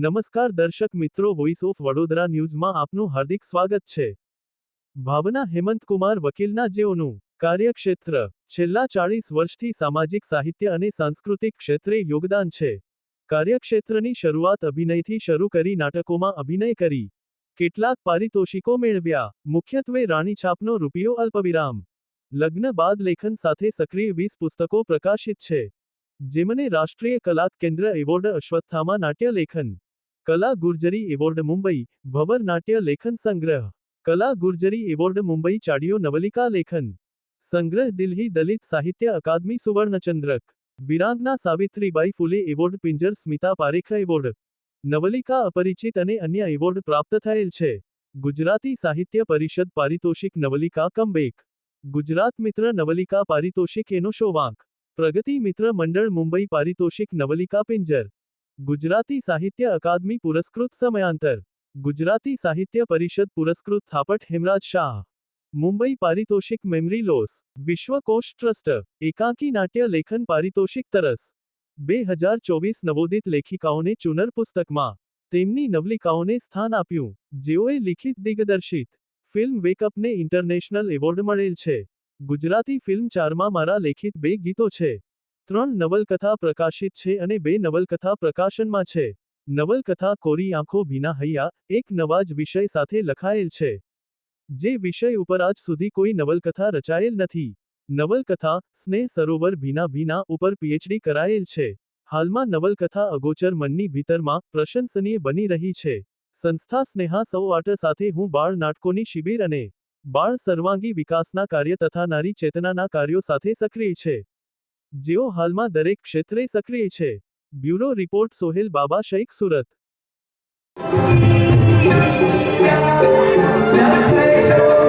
નમસ્કાર દર્શક મિત્રો વોઇસ ઓફ વડોદરા ન્યૂઝમાં આપનું હાર્દિક સ્વાગત છે. ભાવના હેમંતકુમાર વકીલના જેઓનું કાર્યક્ષેત્ર છેલ્લા ચાળીસ વર્ષથી સામાજિક સાહિત્ય અને સાંસ્કૃતિક ક્ષેત્રે યોગદાન છે. કાર્યક્ષેત્રની શરૂઆત અભિનયથી શરૂ કરી નાટકોમાં અભિનય કરી. કેટલાક પારિતોષિકો મેળવ્યા. મુખ્યત્વે રાણીછાપનો રૂપિયો અલ્પવિરામ. લગ્ન બાદ લેખન સાથે સક્રિય વીસ પુસ્તકો પ્રકાશિત છે. જેમને રાષ્ટ્રીય કલા કેન્દ્ર એવોર્ડ અશ્વત્થામાં નાટ્ય લેખન કલા ગુર્જરી એવોર્ડ મુંબઈ ભવર નાટ્ય લેખન સંગ્રહ કલા ગુર્જરી એવોર્ડ મુંબઈ ચાડિયો નવલિકા લેખન સંગ્રહ દિલ્હી દલિત સાહિત્ય અકાદમી સુવર્ણચંદ્રક વિરાંગના સાવિત્રીબાઈ ફુલે એવોર્ડ પિંજર સ્મિતા પારેખ એવોર્ડ નવલિકા અપરિચિત અને અન્ય એવોર્ડ પ્રાપ્ત થયેલ છે. ગુજરાતી સાહિત્ય પરિષદ પારિતોષિક નવલિકા કમબેક. ગુજરાત મિત્ર નવલિકા પારિતોષિક એનો શોવાંક. પ્રગતિ મિત્ર મંડળ મુંબઈ પારિતોષિક નવલિકા પિંજર. ગુજરાતી સાહિત્ય અકાદમી પુરસ્કૃત સમયાંતર. ગુજરાતી સાહિત્ય પરિષદ પુરસ્કૃત થાપટ હેમરાજ શાહ. મુંબઈ પારિતોષિક મેમરી લોસ. વિશ્વકોશ ટ્રસ્ટ. એકાંકી નાટ્ય લેખન પારિતોષિક તરસ. બે હજાર ચોવીસ નવોદિત લેખિકાઓને ચુનર પુસ્તકમાં. તેમની નવલિકાઓને સ્થાન આપ્યું. જેઓએ લિખિત દિગ્દર્શિત ફિલ્મ વેકઅપને ઇન્ટરનેશનલ એવોર્ડ મળેલ છે. ગુજરાતી ફિલ્મ ચારમાં મારા લેખિત બે ગીતો છે. ત્રણ નવલકથા પ્રકાશિત છે અને બે નવલકથા પ્રકાશનમાં છે. નવલકથા કોરી આંખો ભીના હૈયા, એક નવા જ વિષય સાથે લખાયેલ છે. જે વિષય ઉપર આજ સુધી કોઈ નવલકથા રચાયેલ નથી. નવલકથા સ્નેહ સરોવર ભીના ભીના ઉપર પીએચડી કરાયેલ છે. હાલમાં નવલકથા અગોચર મનની ભીતરમાં પ્રશંસનીય બની રહી છે. સંસ્થા સ્નેહા સૌ આટ સાથે હું બાળ નાટકોની શિબિર અને બાળ સર્વાંગી વિકાસના કાર્ય તથા નારી ચેતનાના કાર્યો સાથે સક્રિય છે. જેઓ હાલમાં દરેક ક્ષેત્રે સક્રિય છે bureau report Sohel Baba Shaikh Surat Yeah, yeah, yeah, yeah, yeah.